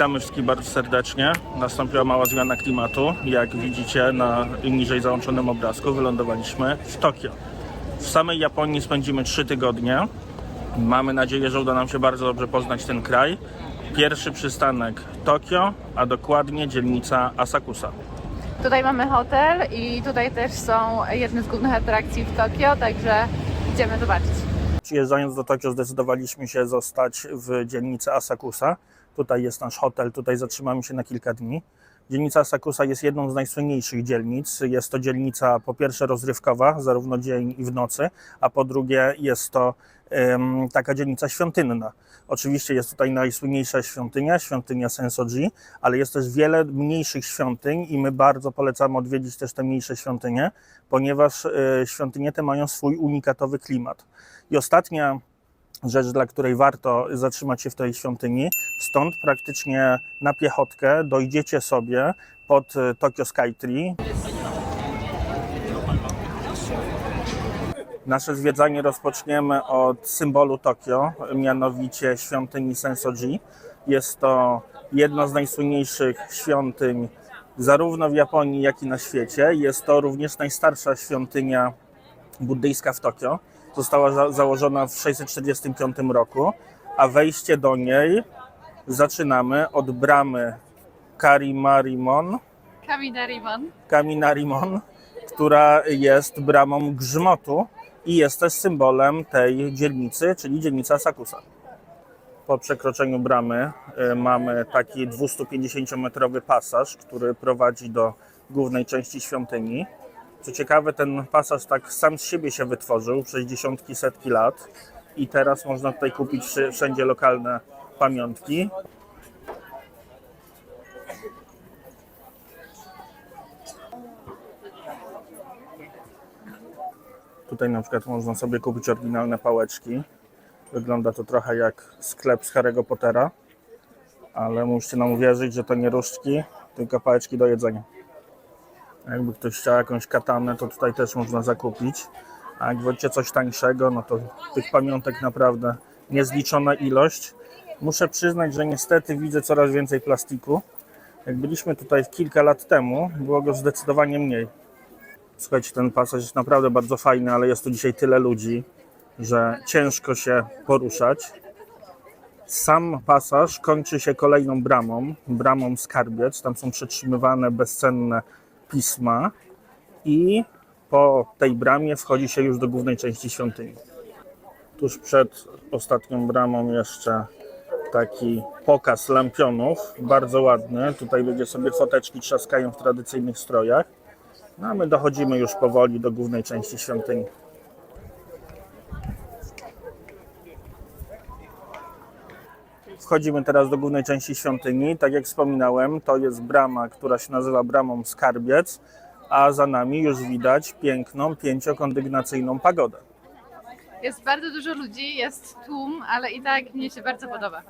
Witamy wszystkich bardzo serdecznie. Nastąpiła mała zmiana klimatu. Jak widzicie na niżej załączonym obrazku, wylądowaliśmy w Tokio. W samej Japonii spędzimy 3 tygodnie. Mamy nadzieję, że uda nam się bardzo dobrze poznać ten kraj. Pierwszy przystanek Tokio, a dokładnie dzielnica Asakusa. Tutaj mamy hotel i tutaj też są jedne z głównych atrakcji w Tokio, także idziemy zobaczyć. Przyjeżdżając do Tokio zdecydowaliśmy się zostać w dzielnicy Asakusa. Tutaj jest nasz hotel, tutaj zatrzymamy się na kilka dni. Dzielnica Asakusa jest jedną z najsłynniejszych dzielnic. Jest to dzielnica po pierwsze rozrywkowa, zarówno dzień i w nocy, a po drugie jest to taka dzielnica świątynna. Oczywiście jest tutaj najsłynniejsza świątynia, świątynia Sensoji, ale jest też wiele mniejszych świątyń i my bardzo polecamy odwiedzić też te mniejsze świątynie, ponieważ e, świątynie te mają swój unikatowy klimat. I ostatnia rzecz, dla której warto zatrzymać się w tej świątyni. Stąd praktycznie na piechotkę dojdziecie sobie pod e, Tokyo Skytree. Nasze zwiedzanie rozpoczniemy od symbolu Tokio, mianowicie świątyni Sensoji. Jest to jedna z najsłynniejszych świątyń zarówno w Japonii, jak i na świecie. Jest to również najstarsza świątynia buddyjska w Tokio. Została za założona w 645 roku, a wejście do niej zaczynamy od bramy Karimarimon, Kaminarimon. Kaminarimon, która jest bramą grzmotu i jest też symbolem tej dzielnicy, czyli dzielnica Sakusa. Po przekroczeniu bramy y, mamy taki 250-metrowy pasaż, który prowadzi do głównej części świątyni. Co ciekawe, ten pasaż tak sam z siebie się wytworzył przez dziesiątki, setki lat i teraz można tutaj kupić wszędzie lokalne pamiątki. Tutaj na przykład można sobie kupić oryginalne pałeczki. Wygląda to trochę jak sklep z Harry'ego Pottera, ale musicie nam uwierzyć, że to nie różdżki, tylko pałeczki do jedzenia. Jakby ktoś chciał jakąś katanę, to tutaj też można zakupić. A jak wolicie coś tańszego, no to tych pamiątek naprawdę niezliczona ilość. Muszę przyznać, że niestety widzę coraz więcej plastiku. Jak byliśmy tutaj kilka lat temu, było go zdecydowanie mniej. Słuchajcie, ten pasaż jest naprawdę bardzo fajny, ale jest tu dzisiaj tyle ludzi, że ciężko się poruszać. Sam pasaż kończy się kolejną bramą, bramą skarbiec. Tam są przetrzymywane bezcenne pisma i po tej bramie wchodzi się już do głównej części świątyni. Tuż przed ostatnią bramą jeszcze taki pokaz lampionów, bardzo ładny. Tutaj ludzie sobie foteczki trzaskają w tradycyjnych strojach. No a my dochodzimy już powoli do głównej części świątyni. Wchodzimy teraz do głównej części świątyni. Tak jak wspominałem, to jest brama, która się nazywa bramą Skarbiec, a za nami już widać piękną pięciokondygnacyjną pagodę. Jest bardzo dużo ludzi, jest tłum, ale i tak mnie się bardzo podoba.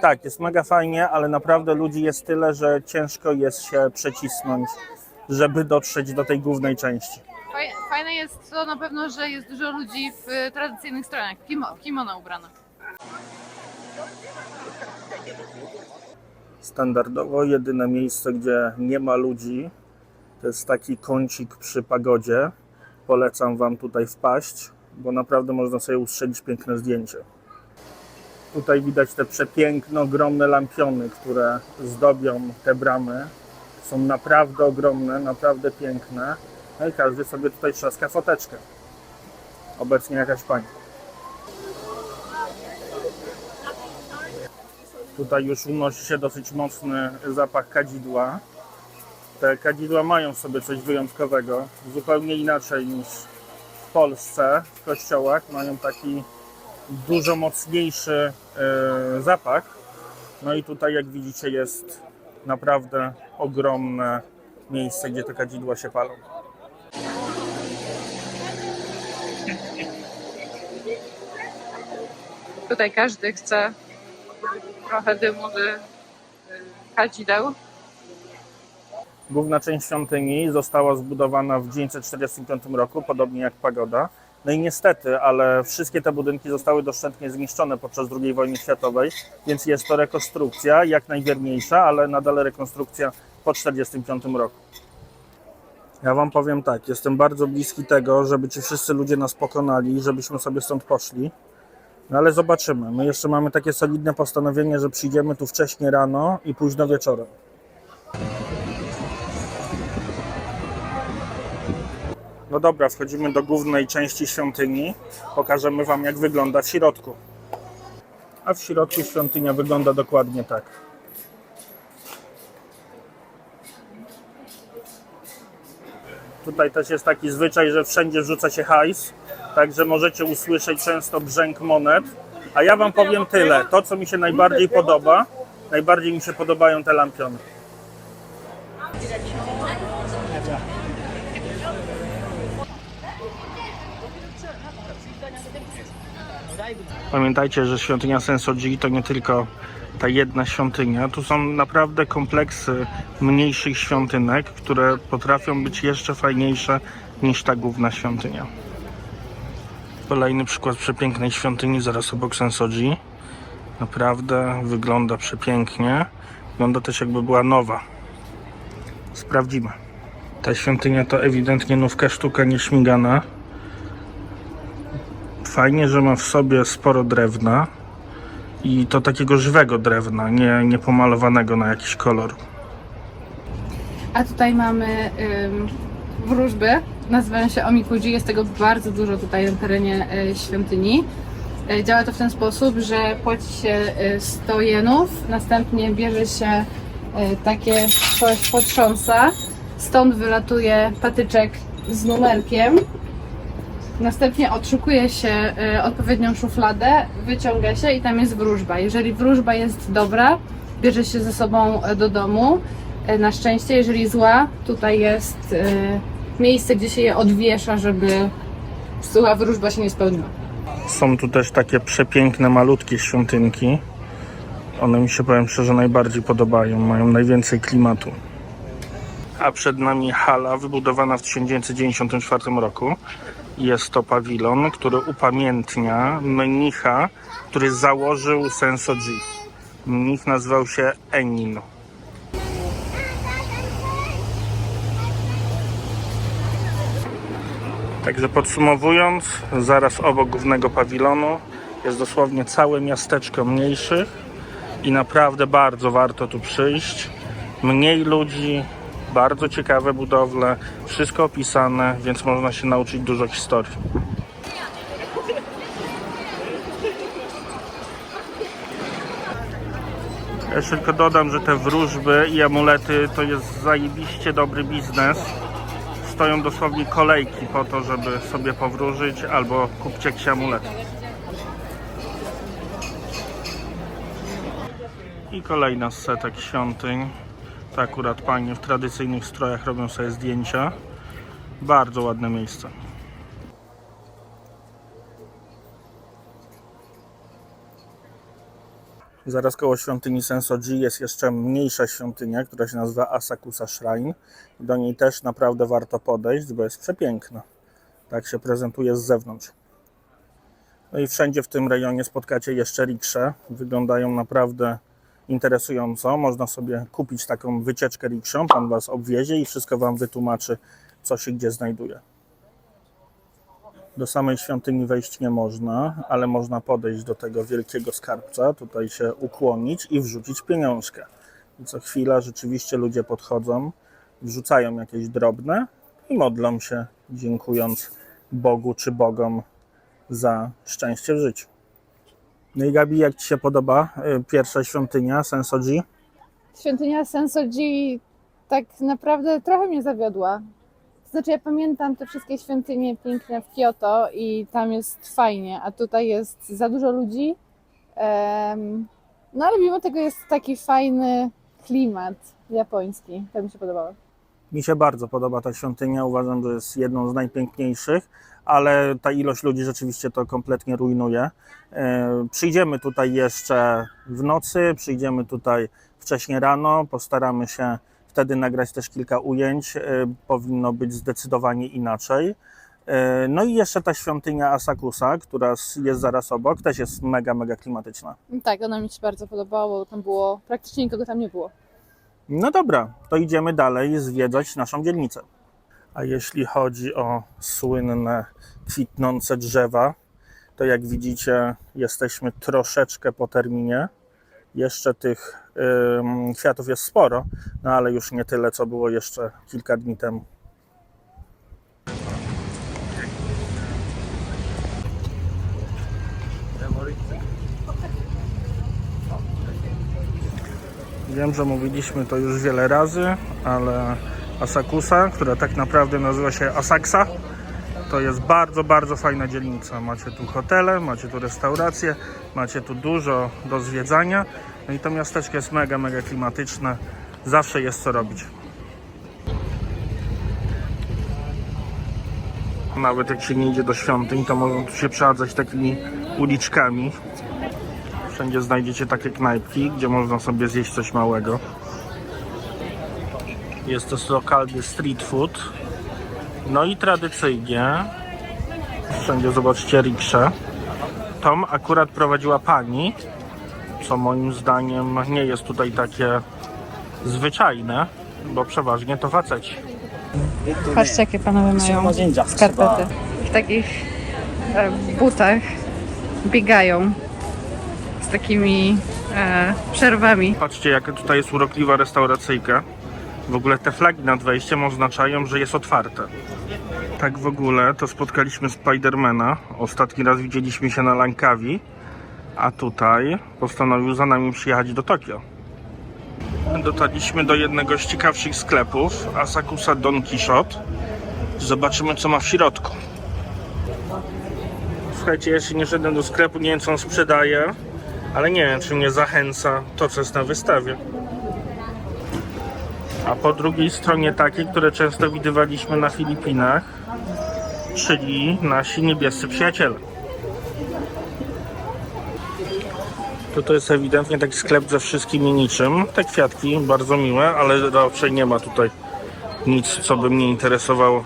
Tak, jest mega fajnie, ale naprawdę ludzi jest tyle, że ciężko jest się przecisnąć, żeby dotrzeć do tej głównej części. Faj- Fajne jest to na pewno, że jest dużo ludzi w tradycyjnych strojach, kimo, kimono ubrane. Standardowo jedyne miejsce, gdzie nie ma ludzi, to jest taki kącik przy pagodzie. Polecam Wam tutaj wpaść, bo naprawdę można sobie ustrzelić piękne zdjęcie. Tutaj widać te przepiękne, ogromne lampiony, które zdobią te bramy. Są naprawdę ogromne, naprawdę piękne. No i każdy sobie tutaj trzaska foteczkę. Obecnie jakaś pani. Tutaj już unosi się dosyć mocny zapach kadzidła. Te kadzidła mają w sobie coś wyjątkowego, zupełnie inaczej niż w Polsce w kościołach. Mają taki dużo mocniejszy e, zapach. No i tutaj, jak widzicie, jest naprawdę ogromne miejsce, gdzie te kadzidła się palą. Tutaj każdy chce trochę dymu z kadzideł. Główna część świątyni została zbudowana w 945 roku, podobnie jak pagoda. No i niestety, ale wszystkie te budynki zostały doszczętnie zniszczone podczas II wojny światowej, więc jest to rekonstrukcja jak najwierniejsza, ale nadal rekonstrukcja po 1945 roku. Ja Wam powiem tak, jestem bardzo bliski tego, żeby ci wszyscy ludzie nas pokonali, żebyśmy sobie stąd poszli. No ale zobaczymy. My jeszcze mamy takie solidne postanowienie, że przyjdziemy tu wcześnie rano i późno wieczorem. No dobra, wchodzimy do głównej części świątyni. Pokażemy Wam, jak wygląda w środku. A w środku świątynia wygląda dokładnie tak. Tutaj też jest taki zwyczaj, że wszędzie wrzuca się hajs, także możecie usłyszeć często brzęk monet. A ja Wam powiem tyle. To, co mi się najbardziej podoba, najbardziej mi się podobają te lampiony. Pamiętajcie, że świątynia Sensoji to nie tylko ta jedna świątynia. Tu są naprawdę kompleksy mniejszych świątynek, które potrafią być jeszcze fajniejsze niż ta główna świątynia. Kolejny przykład przepięknej świątyni zaraz obok Sensoji. Naprawdę wygląda przepięknie. Wygląda też jakby była nowa. Sprawdzimy. Ta świątynia to ewidentnie nówka sztuka nieśmigana. Fajnie, że ma w sobie sporo drewna i to takiego żywego drewna, nie, nie pomalowanego na jakiś kolor. A tutaj mamy wróżby, nazywają się Omikuji, jest tego bardzo dużo tutaj na terenie y, świątyni. Y, Działa to w ten sposób, że płaci się y, 100 jenów, następnie bierze się takie coś, potrząsa, stąd wylatuje patyczek z numerkiem, następnie odszukuje się odpowiednią szufladę, wyciąga się i tam jest wróżba. Jeżeli wróżba jest dobra, bierze się ze sobą do domu, E, Na szczęście, jeżeli zła, tutaj jest e, miejsce, gdzie się je odwiesza, żeby zła wróżba się nie spełniła. Są tu też takie przepiękne, malutkie świątynki. One mi się, powiem szczerze, najbardziej podobają, mają najwięcej klimatu. A przed nami hala wybudowana w 1994 roku. Jest to pawilon, który upamiętnia mnicha, który założył Sensoji. Mnich nazywał się Enin. Także podsumowując, zaraz obok głównego pawilonu jest dosłownie całe miasteczko mniejszych i naprawdę bardzo warto tu przyjść. Mniej ludzi, bardzo ciekawe budowle, wszystko opisane, więc można się nauczyć dużo historii. Jeszcze tylko dodam, że te wróżby i amulety to jest zajebiście dobry biznes stoją dosłownie kolejki po to, żeby sobie powróżyć albo kupić jakiś amulet. I kolejna z setek świątyń. To akurat panie w tradycyjnych strojach robią sobie zdjęcia. Bardzo ładne miejsce. Zaraz koło świątyni Sensoji jest jeszcze mniejsza świątynia, która się nazywa Asakusa Shrine. Do niej też naprawdę warto podejść, bo jest przepiękna. Tak się prezentuje z zewnątrz. No i wszędzie w tym rejonie spotkacie jeszcze riksze. Wyglądają naprawdę interesująco. Można sobie kupić taką wycieczkę rikszą. Pan Was obwiezie i wszystko Wam wytłumaczy, co się gdzie znajduje. Do samej świątyni wejść nie można, ale można podejść do tego wielkiego skarbca, tutaj się ukłonić i wrzucić pieniążkę. I co chwila rzeczywiście ludzie podchodzą, wrzucają jakieś drobne i modlą się, dziękując Bogu czy Bogom za szczęście w życiu. No i Gabi, jak Ci się podoba y, pierwsza świątynia Sensoji? Świątynia Sensoji tak naprawdę trochę mnie zawiodła. Znaczy ja pamiętam te wszystkie świątynie piękne w Kyoto i tam jest fajnie, a tutaj jest za dużo ludzi. Em, no ale mimo tego jest taki fajny klimat japoński. To mi się podobało. Mi się bardzo podoba ta świątynia. Uważam, że jest jedną z najpiękniejszych, ale ta ilość ludzi rzeczywiście to kompletnie rujnuje. E, Przyjdziemy tutaj jeszcze w nocy, przyjdziemy tutaj wcześnie rano, postaramy się wtedy nagrać też kilka ujęć. E, Powinno być zdecydowanie inaczej. E, No i jeszcze ta świątynia Asakusa, która jest zaraz obok, też jest mega, mega klimatyczna. Tak, ona mi się bardzo podobało, tam było, praktycznie nikogo tam nie było. No dobra, to idziemy dalej zwiedzać naszą dzielnicę. A jeśli chodzi o słynne kwitnące drzewa, to jak widzicie, jesteśmy troszeczkę po terminie. Jeszcze tych kwiatów jest sporo, no ale już nie tyle, co było jeszcze kilka dni temu. Wiem, że mówiliśmy to już wiele razy, ale Asakusa, która tak naprawdę nazywa się Asaksa, to jest bardzo, bardzo fajna dzielnica. Macie tu hotele, macie tu restauracje, macie tu dużo do zwiedzania. No i to miasteczko jest mega, mega klimatyczne. Zawsze jest co robić. Nawet jak się nie idzie do świątyń, to można tu się przechadzać takimi uliczkami. Wszędzie znajdziecie takie knajpki, gdzie można sobie zjeść coś małego. Jest to lokalny street food. No i tradycyjnie wszędzie zobaczcie riksze. Tom akurat prowadziła pani, co moim zdaniem nie jest tutaj takie zwyczajne, bo przeważnie to faceci. Patrzcie, jakie panowie mają skarpety. W takich e, butach biegają z takimi e, przerwami. Patrzcie, jaka tutaj jest urokliwa restauracyjka. W ogóle te flagi nad wejściem oznaczają, że jest otwarte. Tak w ogóle to spotkaliśmy Spidermana. Ostatni raz widzieliśmy się na Lankawi, a tutaj postanowił za nami przyjechać do Tokio. Dotarliśmy do jednego z ciekawszych sklepów, Asakusa Don Quixote. Zobaczymy, co ma w środku. Słuchajcie, jeszcze nie szedłem do sklepu, nie wiem, co on sprzedaje, ale nie wiem, czy mnie zachęca to, co jest na wystawie. A po drugiej stronie takie, które często widywaliśmy na Filipinach, czyli nasi niebiescy przyjaciele. To to jest ewidentnie taki sklep ze wszystkim i niczym. Te kwiatki bardzo miłe, ale raczej nie ma tutaj nic, co by mnie interesowało.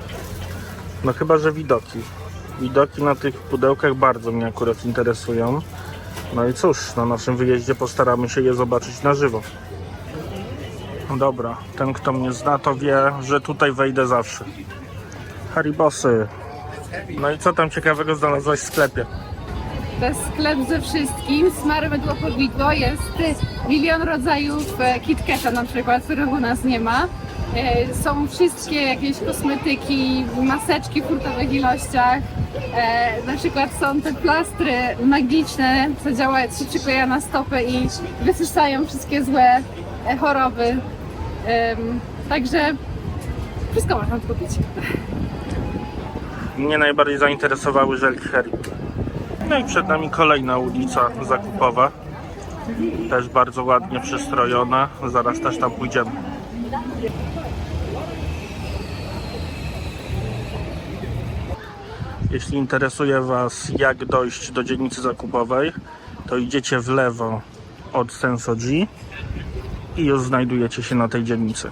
No chyba, że widoki. Widoki na tych pudełkach bardzo mnie akurat interesują. No i cóż, na naszym wyjeździe postaramy się je zobaczyć na żywo. No dobra, ten kto mnie zna to wie, że tutaj wejdę zawsze. Haribosy. No i co tam ciekawego znalazłaś w sklepie? To jest sklep ze wszystkim. Smary mydło podwidło. Jest milion rodzajów e, KitKata na przykład, których u nas nie ma. E, Są wszystkie jakieś kosmetyki, maseczki w hurtowych ilościach. E, Na przykład są te plastry magiczne, co działa, się przykleja na stopy i wysysają wszystkie złe choroby. Em, Także wszystko można kupić. Mnie najbardziej zainteresowały żelki Harry. No i przed nami kolejna ulica zakupowa. Też bardzo ładnie przystrojona. Zaraz też tam pójdziemy. Jeśli interesuje Was, jak dojść do dzielnicy zakupowej, to idziecie w lewo od Sensoji i już znajdujecie się na tej dzielnicy.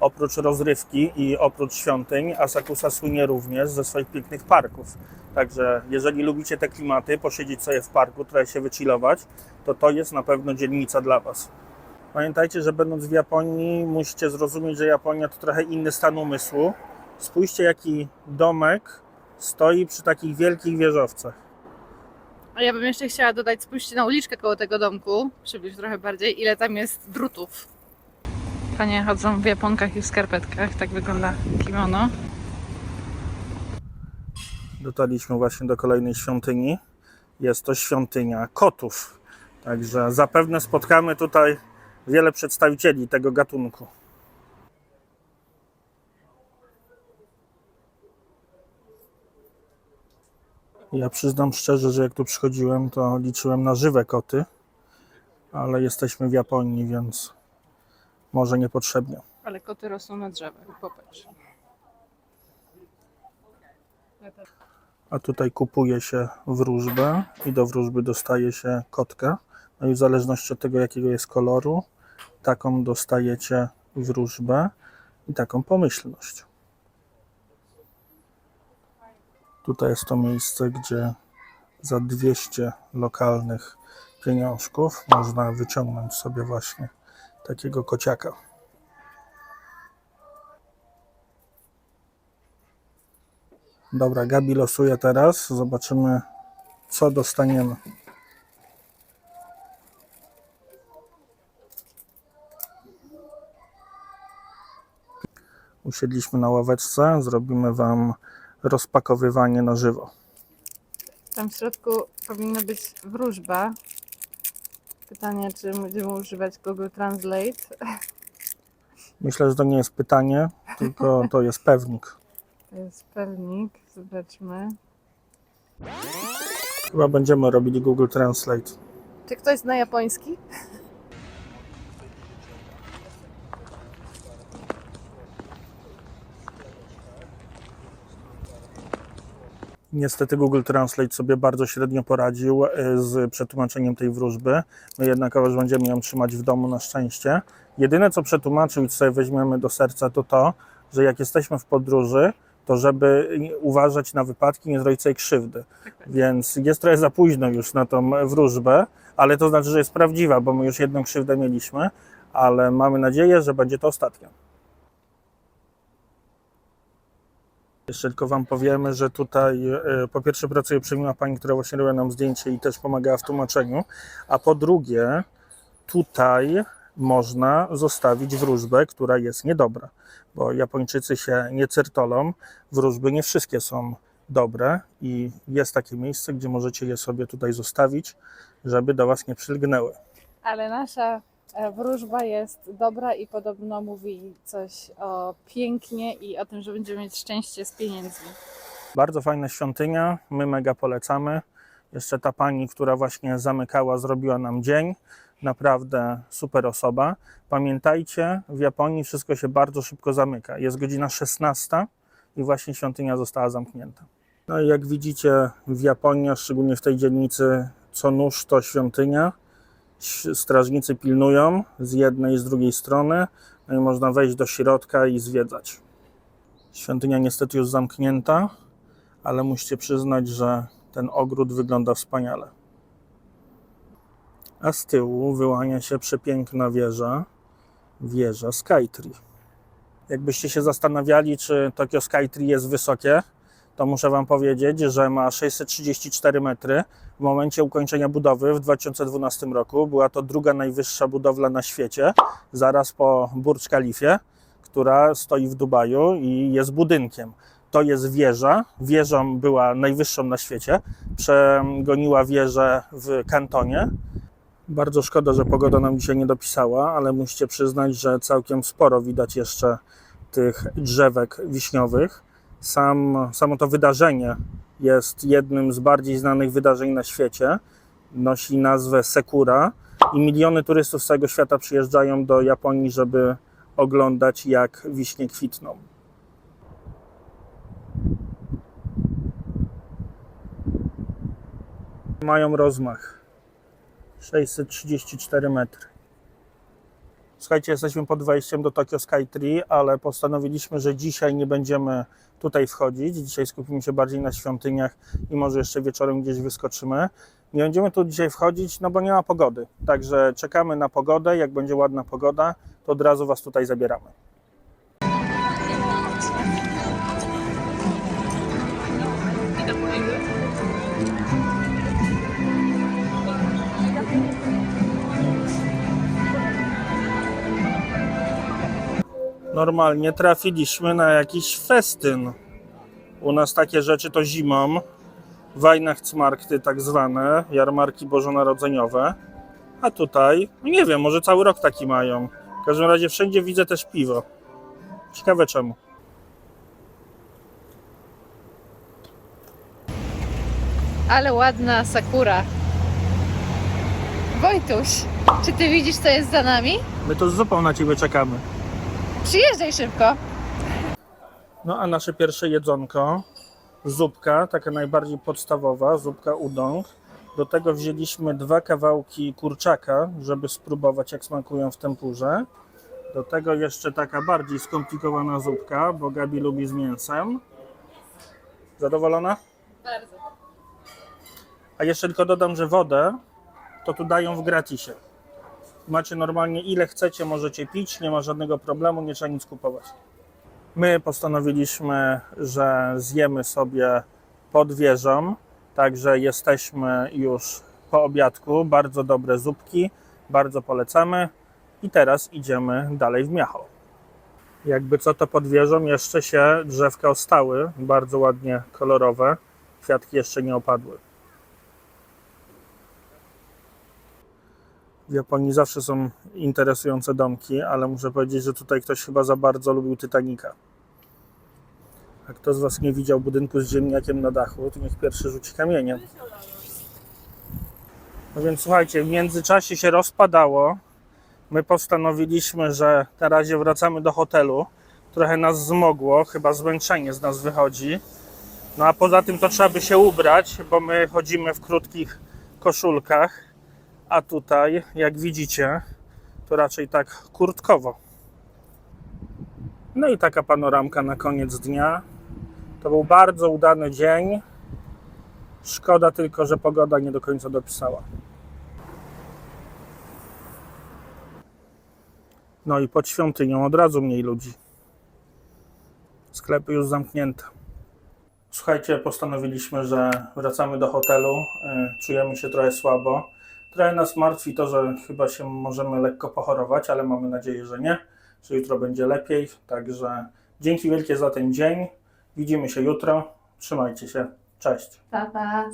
Oprócz rozrywki i oprócz świątyń, Asakusa słynie również ze swoich pięknych parków. Także jeżeli lubicie te klimaty, posiedzieć sobie w parku, trochę się wychillować, to to jest na pewno dzielnica dla Was. Pamiętajcie, że będąc w Japonii, musicie zrozumieć, że Japonia to trochę inny stan umysłu. Spójrzcie, jaki domek stoi przy takich wielkich wieżowcach. A ja bym jeszcze chciała dodać, spójrzcie na uliczkę koło tego domku, przybliż trochę bardziej, ile tam jest drutów. Panie chodzą w japonkach i w skarpetkach, tak wygląda kimono. Dotarliśmy właśnie do kolejnej świątyni. Jest to świątynia kotów. Także zapewne spotkamy tutaj wiele przedstawicieli tego gatunku. Ja przyznam szczerze, że jak tu przychodziłem, to liczyłem na żywe koty, ale jesteśmy w Japonii, więc może niepotrzebnie. Ale koty rosną na drzewach, popatrz. A tutaj kupuje się wróżbę i do wróżby dostaje się kotkę. No i w zależności od tego, jakiego jest koloru, taką dostajecie wróżbę i taką pomyślność. Tutaj jest to miejsce, gdzie za 200 lokalnych pieniążków można wyciągnąć sobie właśnie takiego kociaka. Dobra, Gabi losuje teraz. Zobaczymy, co dostaniemy. Usiedliśmy na ławeczce. Zrobimy Wam rozpakowywanie na żywo. Tam w środku powinna być wróżba. Pytanie, czy będziemy używać Google Translate. Myślę, że to nie jest pytanie, tylko to jest pewnik. To jest pewnik. Zobaczmy. Chyba będziemy robili Google Translate. Czy ktoś zna japoński? Niestety Google Translate sobie bardzo średnio poradził e, z przetłumaczeniem tej wróżby. My jednakowoż będziemy ją trzymać w domu na szczęście. Jedyne co przetłumaczył i co sobie weźmiemy do serca to to, że jak jesteśmy w podróży, to żeby uważać na wypadki, nie zrobić sobie krzywdy. Więc jest trochę za późno już na tą wróżbę, ale to znaczy, że jest prawdziwa, bo my już jedną krzywdę mieliśmy, ale mamy nadzieję, że będzie to ostatnia. Jeszcze tylko Wam powiemy, że tutaj e, po pierwsze pracuje przemiła pani, która właśnie robiła nam zdjęcie i też pomagała w tłumaczeniu, a po drugie tutaj można zostawić wróżbę, która jest niedobra, bo Japończycy się nie certolą, wróżby nie wszystkie są dobre i jest takie miejsce, gdzie możecie je sobie tutaj zostawić, żeby do Was nie przylgnęły. Ale nasza wróżba jest dobra i podobno mówi coś o pięknie i o tym, że będziemy mieć szczęście z pieniędzmi. Bardzo fajna świątynia, my mega polecamy. Jeszcze ta pani, która właśnie zamykała, zrobiła nam dzień. Naprawdę super osoba. Pamiętajcie, w Japonii wszystko się bardzo szybko zamyka. Jest godzina 16 i właśnie świątynia została zamknięta. No i jak widzicie, w Japonii, szczególnie w tej dzielnicy, co nóż to świątynia. Strażnicy pilnują z jednej i z drugiej strony, no i można wejść do środka i zwiedzać. Świątynia niestety już zamknięta, ale musicie przyznać, że ten ogród wygląda wspaniale. A z tyłu wyłania się przepiękna wieża, wieża Skytree. Jakbyście się zastanawiali, czy Tokyo Skytree jest wysokie, to muszę Wam powiedzieć, że ma 634 metry. W momencie ukończenia budowy w 2012 roku była to druga najwyższa budowla na świecie, zaraz po Burj Khalifie, która stoi w Dubaju i jest budynkiem. To jest wieża. Wieżą była najwyższą na świecie. Przegoniła wieżę w kantonie. Bardzo szkoda, że pogoda nam dzisiaj nie dopisała, ale musicie przyznać, że całkiem sporo widać jeszcze tych drzewek wiśniowych. Sam, samo to wydarzenie jest jednym z bardziej znanych wydarzeń na świecie. Nosi nazwę Sekura i miliony turystów z całego świata przyjeżdżają do Japonii, żeby oglądać, jak wiśnie kwitną. Mają rozmach 634 metry. Słuchajcie, jesteśmy pod wejściem do Tokyo Skytree, ale postanowiliśmy, że dzisiaj nie będziemy tutaj wchodzić. Dzisiaj skupimy się bardziej na świątyniach i może jeszcze wieczorem gdzieś wyskoczymy. Nie będziemy tu dzisiaj wchodzić, no bo nie ma pogody. Także czekamy na pogodę. Jak będzie ładna pogoda, to od razu Was tutaj zabieramy. Normalnie trafiliśmy na jakiś festyn. U nas takie rzeczy to zimą. Weihnachtsmarkty tak zwane, jarmarki bożonarodzeniowe. A tutaj, no nie wiem, może cały rok taki mają. W każdym razie wszędzie widzę też piwo. Ciekawe czemu. Ale ładna sakura. Wojtuś, czy ty widzisz, co jest za nami? My to z zupą na ciebie czekamy. Przyjeżdżaj szybko. No a nasze pierwsze jedzonko, zupka, taka najbardziej podstawowa, zupka udong. Do tego wzięliśmy dwa kawałki kurczaka, żeby spróbować jak smakują w tempurze. Do tego jeszcze taka bardziej skomplikowana zupka, bo Gabi lubi z mięsem. Zadowolona? Bardzo. A jeszcze tylko dodam, że wodę to tu dają w gratisie. Macie normalnie ile chcecie, możecie pić, nie ma żadnego problemu, nie trzeba nic kupować. My postanowiliśmy, że zjemy sobie pod wieżą, także jesteśmy już po obiadku. Bardzo dobre zupki, bardzo polecamy. I teraz idziemy dalej w Miacho. Jakby co to pod wieżą jeszcze się drzewka ostały, bardzo ładnie kolorowe. Kwiatki jeszcze nie opadły. W Japonii zawsze są interesujące domki, ale muszę powiedzieć, że tutaj ktoś chyba za bardzo lubił Titanica. A kto z Was nie widział budynku z ziemniakiem na dachu, to niech pierwszy rzuci kamieniem. No więc słuchajcie, w międzyczasie się rozpadało. My postanowiliśmy, że na razie wracamy do hotelu. Trochę nas zmogło, chyba zmęczenie z nas wychodzi. No a poza tym to trzeba by się ubrać, bo my chodzimy w krótkich koszulkach. A tutaj, jak widzicie, to raczej tak kurtkowo. No i taka panoramka na koniec dnia. To był bardzo udany dzień. Szkoda tylko, że pogoda nie do końca dopisała. No i pod świątynią od razu mniej ludzi. Sklepy już zamknięte. Słuchajcie, postanowiliśmy, że wracamy do hotelu. Y, Czujemy się trochę słabo. Trochę nas martwi to, że chyba się możemy lekko pochorować, ale mamy nadzieję, że nie, że jutro będzie lepiej. Także dzięki wielkie za ten dzień. Widzimy się jutro. Trzymajcie się. Cześć. Pa, pa.